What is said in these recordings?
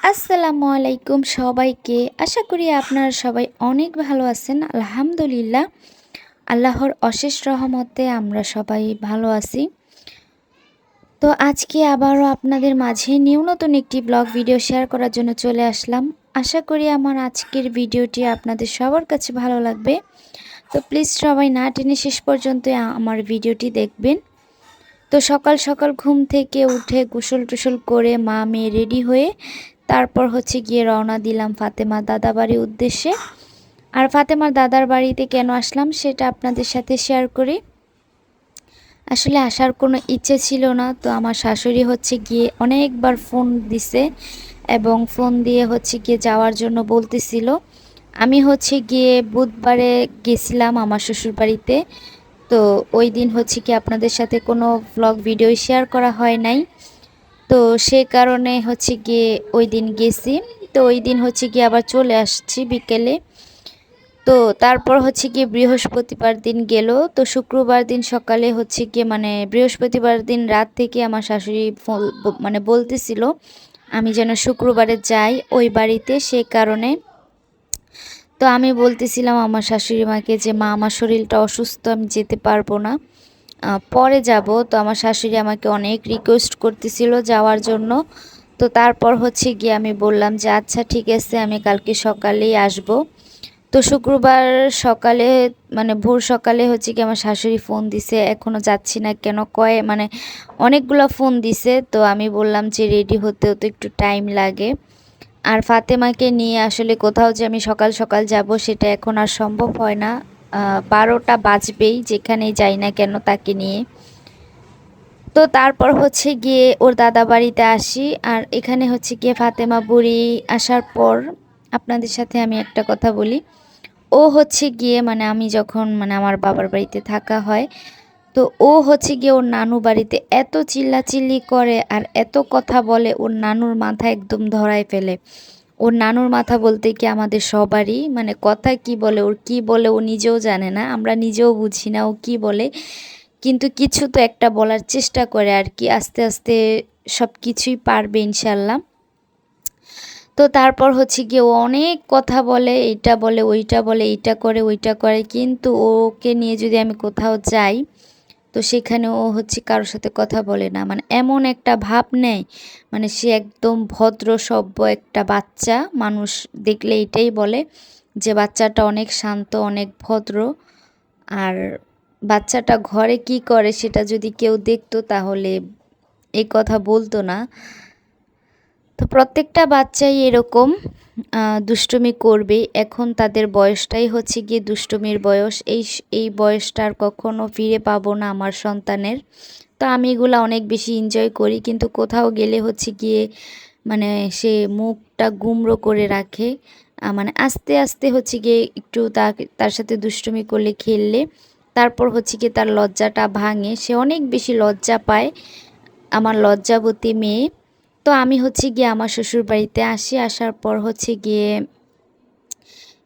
আসসালামু আলাইকুম সবাইকে। আশা করি আপনারা সবাই অনেক ভালো আছেন। আলহামদুলিল্লাহ, আল্লাহর অশেষ রহমতে আমরা সবাই ভালো আছি। তো আজকে আবারও আপনাদের মাঝে নিউ নতুন একটি ব্লগ ভিডিও শেয়ার করার জন্য চলে আসলাম। আশা করি আমার আজকের ভিডিওটি আপনাদের সবার কাছে ভালো লাগবে। তো প্লিজ সবাই না টেনে শেষ পর্যন্ত আমার ভিডিওটি দেখবেন। তো সকাল সকাল ঘুম থেকে উঠে গোসল টুসল করে মা মেয়ে রেডি হয়ে তারপর হচ্ছে গিয়ে রওনা দিলাম ফাতেমা দাদা বাড়ির উদ্দেশ্যে। আর ফাতেমার দাদার বাড়িতে কেন আসলাম সেটা আপনাদের সাথে শেয়ার করি। আসলে আসার কোনো ইচ্ছে ছিল না, তো আমার শাশুড়ি হচ্ছে গিয়ে অনেকবার ফোন দিছে এবং ফোন দিয়ে হচ্ছে গিয়ে যাওয়ার জন্য বলতেছিল। আমি হচ্ছে গিয়ে বুধবারে গেছিলাম আমার শ্বশুর বাড়িতে, তো ওই দিন হচ্ছে কি আপনাদের সাথে কোনো ভ্লগ ভিডিও শেয়ার করা হয় নাই। তো সে কারণে হচ্ছে গিয়ে ওই দিন গেছি। তো ওই দিন হচ্ছে গিয়ে আবার চলে আসছি বিকেলে। তো তারপর হচ্ছে গিয়ে বৃহস্পতিবার দিন গেল। তো শুক্রবার দিন সকালে হচ্ছে গিয়ে মানে বৃহস্পতিবার দিন রাত থেকে আমার শাশুড়ি মানে বলতেছিল, আমি যেন শুক্রবারে যাই ওই বাড়িতে সে কারণে। তো আমি বলতেছিলাম আমার শাশুড়ি মাকে যে, মা, আমার শরীরটা অসুস্থ, আমি যেতে পারব না। পরে যাব। তো আমার শাশুড়ি আমাকে অনেক রিকোয়েস্ট করতেছিল যাওয়ার জন্য। তো তারপর হচ্ছে গিয়ে আমি বললাম যে আচ্ছা ঠিক আছে, আমি কালকে সকালেই আসব। তো শুক্রবার সকালে মানে ভোর সকালে হচ্ছে কি আমার শাশুড়ি ফোন দিছে। এখনও যাচ্ছি না কেন, কয়ে মানে অনেকগুলো ফোন দিছে। তো আমি বললাম যে, রেডি হতে হতে একটু টাইম লাগে। আর ফাতেমাকে নিয়ে আসলে কোথাও যে আমি সকাল সকাল যাব, সেটা এখন আর সম্ভব হয় না। বারোটা বাজবেই, যেখানেই যাই না কেন তাকে নিয়ে। তো তারপর হচ্ছে গিয়ে ওর দাদা বাড়িতে আসি, আর এখানে হচ্ছে গিয়ে ফাতেমা বুড়ি আসার পর আপনাদের সাথে আমি একটা কথা বলি। ও হচ্ছে গিয়ে মানে আমি যখন মানে আমার বাবার বাড়িতে থাকা হয়, তো ও হচ্ছে গিয়ে ওর নানু বাড়িতে এত চিল্লাচিল্লি করে আর এত কথা বলে, ওর নানুর মাথা একদম ধরায় ফেলে। ওর নানুর মাথা বলতে কি আমাদের সবারই? মানে কথা কি বলে, ওর কি বলে ও নিজেও জানে না, আমরা নিজেও বুঝি না ও কি বলে। কিন্তু কিছু তো একটা বলার চেষ্টা করে আর কি, আস্তে আস্তে সব কিছুই পারবে ইনশাল্লাহ। তো তারপর হচ্ছে গিয়ে ও অনেক কথা বলে, এইটা বলে, ওইটা বলে, এইটা করে, ওইটা করে। কিন্তু ওকে নিয়ে যদি আমি কোথাও যাই তো সেখানে ও হচ্ছে কারোর সাথে কথা বলে না। মানে এমন একটা ভাব নেয় মানে সে একদম ভদ্র, সভ্য একটা বাচ্চা। মানুষ দেখলে এটাই বলে যে বাচ্চাটা অনেক শান্ত, অনেক ভদ্র। আর বাচ্চাটা ঘরে কি করে সেটা যদি কেউ দেখতো তাহলে এই কথা বলতো না। তো প্রত্যেকটা বাচ্চাই এরকম দুষ্টুমি করবে। এখন তাদের বয়সটাই হচ্ছে গিয়ে দুষ্টুমির বয়স। এই এই বয়সটা আর কখনো ফিরে পাবো না আমার সন্তানের। তো আমি এগুলো অনেক বেশি এনজয় করি, কিন্তু কোথাও গেলে হচ্ছে গিয়ে মানে সে মুখটা গুমড়ো করে রাখে। মানে আস্তে আস্তে হচ্ছে গিয়ে একটু তার সাথে দুষ্টুমি করলে খেললে, তারপর হচ্ছে গিয়ে তার লজ্জাটা ভাঙে। সে অনেক বেশি লজ্জা পায়। আমার লজ্জাবতী মেয়ে তো আমি হচ্ছে গিয়ে আমার শ্বশুর বাড়িতে আসি, আসার পর হচ্ছে গিয়ে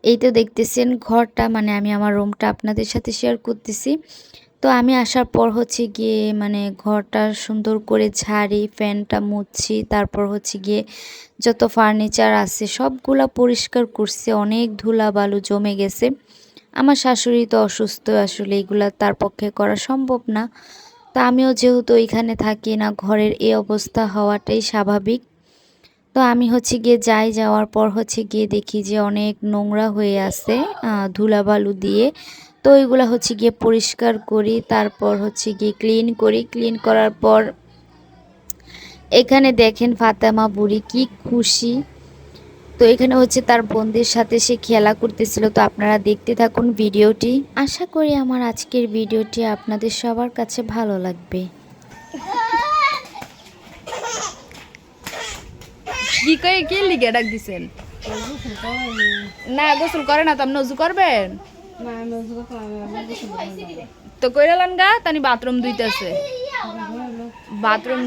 এই তো দেখতেছেন ঘরটা মানে আমি আমার রুমটা আপনাদের সাথে শেয়ার করতেছি। তো আমি আসার পর হচ্ছে গিয়ে মানে ঘরটা সুন্দর করে ঝাড়ি, ফ্যানটা মুছছি, তারপর হচ্ছে গিয়ে যত ফার্নিচার আছে সবগুলা পরিষ্কার করছে, অনেক ধুলা বালু জমে গেছে। আমার শাশুড়ি তো অসুস্থ, আসলে এগুলা তার পক্ষে করা সম্ভব না। তা আমিও যেহেতু ওইখানে থাকি না, ঘরের এই অবস্থা হওয়াটাই স্বাভাবিক। তো আমি হচ্ছে গিয়ে যাই, যাওয়ার পর হচ্ছে গিয়ে দেখি যে অনেক নোংরা হয়ে আছে ধুলাবালু দিয়ে। তো ওইগুলো হচ্ছে গিয়ে পরিষ্কার করি, তারপর হচ্ছে গিয়ে ক্লিন করি। ক্লিন করার পর এখানে দেখেন ফাতেমা বুড়ি কি খুশি। তো এখানে হচ্ছে তার বন্ধুদের সাথে সে খেলা করতেছিল তো আপনারা দেখতে থাকুন ভিডিওটি। আশা করি আমার আজকের ভিডিওটি আপনাদের সবার কাছে ভালো লাগবে। কি কই কি লিগে ডাক দিছেন? না গোসল করে না তো আপনি নজু করবেন? তো কইরালান গা তানি বাথরুম দুইতেছে বাথরুম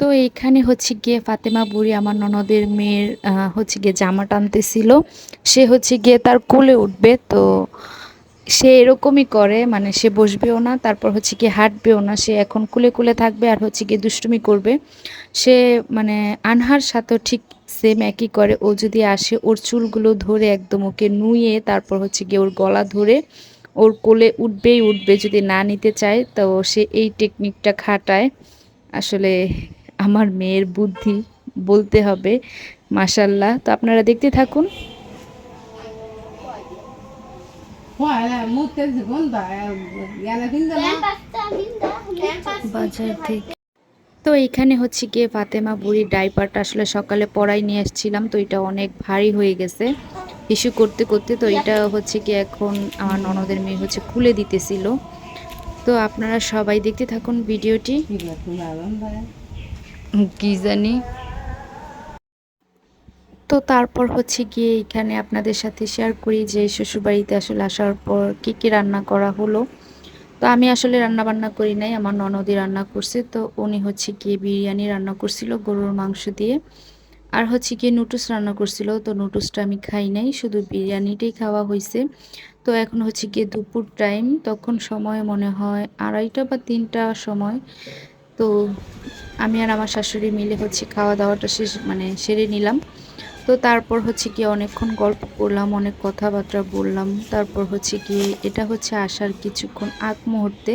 তো এখানে হচ্ছে গিয়ে ফাতেমা বুড়ি আমার ননদের মেয়ের হচ্ছে গিয়ে জামা টানতেছিল। সে হচ্ছে গিয়ে তার কোলে উঠবে, তো সে এরকমই করে মানে সে বসবেও না, তারপর হচ্ছে কি হাঁটবেও না, সে এখন কুলে কুলে থাকবে আর হচ্ছে কি দুষ্টুমি করবে। সে মানে আনহার সাথেও ঠিক সেম একই করে, ও যদি আসে, ওর চুলগুলো ধরে একদম ওকে নুয়ে তারপর হচ্ছে গিয়ে ওর গলা ধরে ওর কোলে উঠবেই উঠবে যদি না নিতে চায় তো সে এই টেকনিকটা খাটায়। আসলে আমার মেয়ের বুদ্ধি বলতে হবে মাসাল্লাহ তো আপনারা দেখতে থাকুন। বাজার থেকে। তো এখানে হচ্ছে গিয়ে ফাতেমা বুড়ির ডাইপারটা আসলে সকালে পড়াই নিয়ে আসছিলাম তো এটা অনেক ভারী হয়ে গেছে। ইস্যু করতে করতে তো এটা হচ্ছে কি এখন আমার ননদের মেয়ে হচ্ছে খুলে দিতেছিল। তো আপনারা সবাই দেখতে থাকুন ভিডিওটি। কি জানি। তো তারপর হচ্ছে গিয়ে এখানে আপনাদের সাথে শেয়ার করি যে শ্বশুরবাড়িতে আসলে আসার পর কী কী রান্না করা হলো। তো আমি আসলে রান্না বান্না করি নাই, আমার ননদি রান্না করছে। তো উনি হচ্ছে গিয়ে বিরিয়ানি রান্না করছিল গরুর মাংস দিয়ে। আর হচ্ছে গিয়ে নুডলস রান্না করছিল, তো নুডলসটা আমি খাই নাই, শুধু বিরিয়ানিটাই খাওয়া হয়েছে তো এখন হচ্ছে গিয়ে দুপুর টাইম তখন সময় মনে হয় আড়াইটা বা তিনটা সময়। তো আমি আর আমার শাশুড়ি মিলে হচ্ছে খাওয়া দাওয়াটা শেষ মানে সেরে নিলাম। তো তারপর হচ্ছে গিয়ে অনেকক্ষণ গল্প করলাম, অনেক কথাবার্তা বললাম। তারপর হচ্ছে গিয়ে এটা হচ্ছে আসার কিছুক্ষণ আগ মুহূর্তে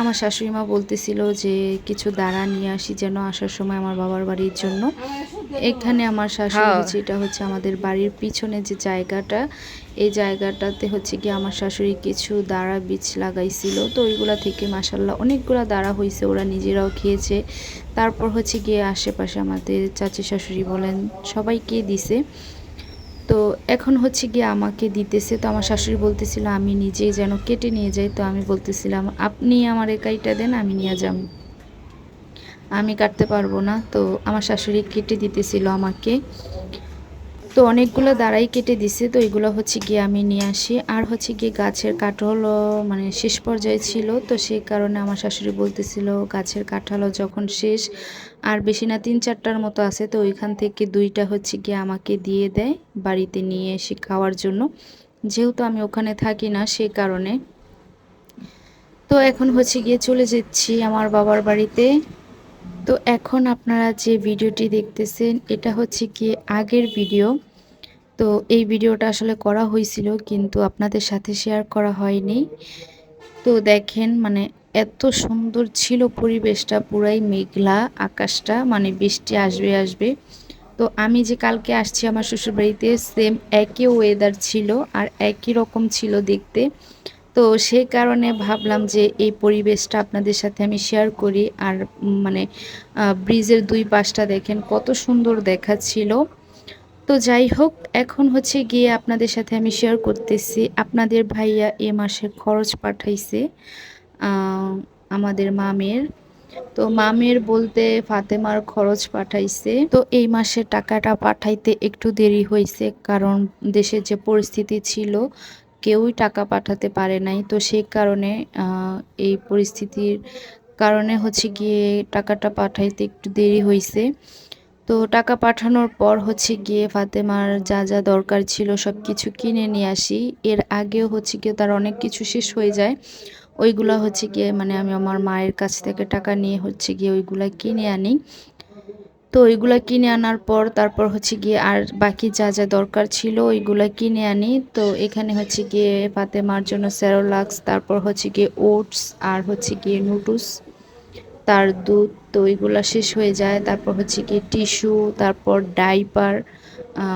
আমার শাশুড়ি মা বলতেছিল যে কিছু দাঁড়া নিয়ে আসি যেন আসার সময় আমার বাবার বাড়ির জন্য। এখানে আমার শাশুড়ি হ্যাঁ। হচ্ছে এটা হচ্ছে আমাদের বাড়ির পিছনে যে জায়গাটা এই জায়গাটাতে হচ্ছে কি আমার শাশুড়ি কিছু দাঁড়া বীজ লাগাইছিল। তো ওইগুলা থেকে মাসাল্লাহ অনেকগুলো দাঁড়া হয়েছে ওরা নিজেরাও খেয়েছে। তারপর হচ্ছে গিয়ে আশেপাশে আমাদের চাচি শাশুড়ি বলেন সবাইকে দিছে। তো এখন হচ্ছে গিয়ে আমাকে দিতেছে, তো আমার শাশুড়ি বলতেছিল, আমি নিজেই যেন কেটে নিয়ে যাই। তো আমি বলতেছিলাম, আপনি আমার একাইটা দেন, আমি নিয়ে যাব। আমি কাটতে পারব না। তো আমার শাশুড়ি কেটে দিতেছিল আমাকে। তো অনেকগুলো দাঁড়াই কেটে দিছে, তো এগুলো হচ্ছে গিয়ে আমি নিয়ে আসি। আর হচ্ছে গিয়ে গাছের কাঠলও মানে শেষ পর্যায়ে ছিল, তো সেই কারণে আমার শাশুড়ি বলতেছিল, গাছের কাঁঠালও যখন শেষ, আর বেশি না, তিন চারটার মতো আছে, তো ওইখান থেকে দুইটা হচ্ছে গিয়ে আমাকে দিয়ে দেয় বাড়িতে নিয়ে এসে খাওয়ার জন্য। যেহেতু আমি ওখানে থাকি না সেই কারণে। তো এখন হচ্ছে গিয়ে চলে যাচ্ছি আমার বাবার বাড়িতে। তো এখন আপনারা যে ভিডিওটি দেখতেছেন, এটা হচ্ছে কি আগের ভিডিও। তো এই ভিডিওটা আসলে করা হয়েছিল, কিন্তু আপনাদের সাথে শেয়ার করা হয়নি। তো দেখেন মানে এত সুন্দর ছিল পরিবেশটা, পুরাই মেঘলা আকাশটা মানে বৃষ্টি আসবে আসবে। তো আমি যে কালকে আসছি আমার শ্বশুরবাড়িতে সেম একই ওয়েদার ছিল আর একই রকম ছিল দেখতে। তো সেই কারণে ভাবলাম যে এই পরিবেশটা আপনাদের সাথে আমি শেয়ার করি। আর মানে ব্রিজের দুই পাশটা দেখেন, কত সুন্দর দেখাচ্ছিল। তো যাই হোক, এখন হচ্ছে গিয়ে আপনাদের সাথে আমি শেয়ার করতেছি। আপনাদের ভাইয়া এ মাসে খরচ পাঠাইছে আমাদের মামের। তো মামের বলতে ফাতেমার খরচ পাঠাইছে। তো এই মাসে টাকাটা পাঠাইতে একটু দেরি হয়েছে কারণ দেশের যে পরিস্থিতি ছিল, কেউই টাকা পাঠাতে পারে নাই। তো সেই কারণে এই পরিস্থিতির কারণে হচ্ছে গিয়ে টাকাটা পাঠাইতে একটু দেরি হয়েছে তো টাকা পাঠানোর পর হচ্ছে গিয়ে ফাতেমার যা যা দরকার ছিল সব কিছু কিনে নিয়ে আসি। এর আগেও হচ্ছে গিয়ে তার অনেক কিছু শেষ হয়ে যায়। ওইগুলা হচ্ছে গিয়ে মানে আমি আমার মায়ের কাছ থেকে টাকা নিয়ে হচ্ছে গিয়ে ওইগুলা কিনে আনি। তো ওইগুলা কিনে আনার পর তারপর হচ্ছে গিয়ে আর বাকি যা যা দরকার ছিল ওইগুলা কিনে আনি। তো এখানে হচ্ছে গিয়ে ফাতেমার জন্য স্যারোলাক্স, তারপর হচ্ছে গিয়ে ওটস আর হচ্ছে গিয়ে নুডলস। তার দুধ, তো ওইগুলো শেষ হয়ে যায়। তারপর হচ্ছে কি টিস্যু, তারপর ডাইপার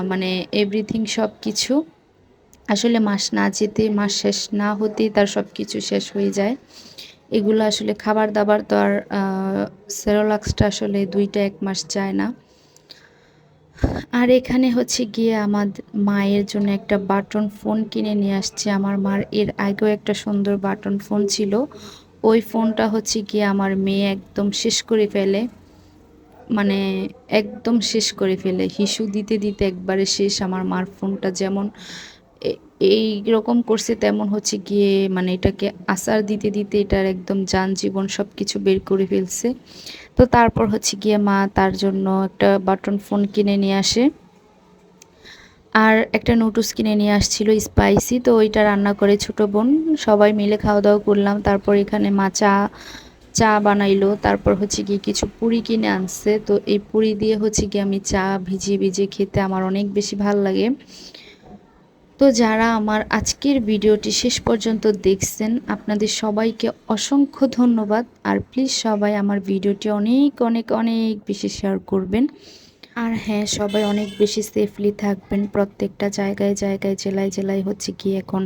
মানে এভরিথিং সব কিছু আসলে মাস না যেতে, মাস শেষ না হতেই তার সব কিছু শেষ হয়ে যায়। এগুলো আসলে খাবার দাবার তো আর সেরোলাক্সটা আসলে দুইটা এক মাস যায় না। আর এখানে হচ্ছে গিয়ে আমার মায়ের জন্য একটা বাটন ফোন কিনে নিয়ে আসছে। আমার মার এর আগেও একটা সুন্দর বাটন ফোন ছিল। ওই ফোনটা হচ্ছে গিয়ে আমার মেয়ে একদম শেষ করে ফেলে। মানে একদম শেষ করে ফেলে। হিসু দিতে দিতে একবারে শেষ আমার মার ফোনটা যেমন এই রকম করছে তেমন হচ্ছে গিয়ে মানে এটাকে আসার দিতে দিতে এটার একদম যান জীবন সব কিছু বের করে ফেলছে। তো তারপর হচ্ছে গিয়ে মা তার জন্য একটা বাটন ফোন কিনে নিয়ে আসে। আর একটা নুডলস কিনে নিয়ে আসছিল স্পাইসি তো ওইটা রান্না করে ছোট বোন সবাই মিলে খাওয়া দাওয়া করলাম। তারপর এখানে মা চা চা বানাইলো। তারপর হচ্ছে গিয়ে কিছু পুরি কিনে আনছে। তো এই পুরি দিয়ে হচ্ছে গিয়ে আমি চা ভিজিয়ে ভিজিয়ে খেতে আমার অনেক বেশি ভালো লাগে। তো যারা আমার আজকের ভিডিওটি শেষ পর্যন্ত দেখছেন, আপনাদের সবাইকে অসংখ্য ধন্যবাদ। আর প্লিজ সবাই আমার ভিডিওটি অনেক অনেক অনেক বেশি শেয়ার করবেন। আর হ্যাঁ সবাই অনেক বেশি সেফলি থাকবেন। প্রত্যেকটা জায়গায় জায়গায়, জেলায় জেলায় হচ্ছে কি এখন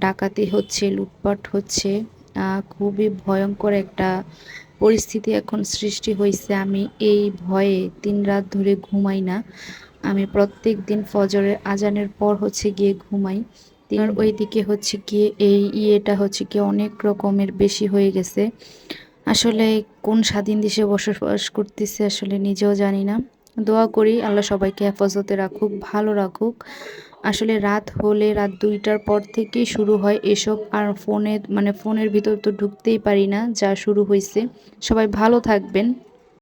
ডাকাতি হচ্ছে, লুটপাট হচ্ছে। খুবই ভয়ঙ্কর একটা পরিস্থিতি এখন সৃষ্টি হয়েছে আমি এই ভয়ে তিন রাত ধরে ঘুমাই না। আমি প্রত্যেক দিন ফজরের আজানের পর হচ্ছে গিয়ে ঘুমাই। আর ওইদিকে হচ্ছে গিয়ে এই ইয়েটা হচ্ছে গিয়ে অনেক রকমের বেশি হয়ে গেছে। আসলে কোন স্বাধীন দেশে বসবাস করতেছে আসলে নিজেও জানি না। দোয়া করি, আল্লাহ সবাইকে হেফাজতে রাখুক, ভালো রাখুক। আসলে রাত হলে রাত দুইটার পর থেকেই শুরু হয় এসব, আর ফোনে মানে ফোনের ভিতর তো ঢুকতেই পারি না যা শুরু হয়েছে সবাই ভালো থাকবেন।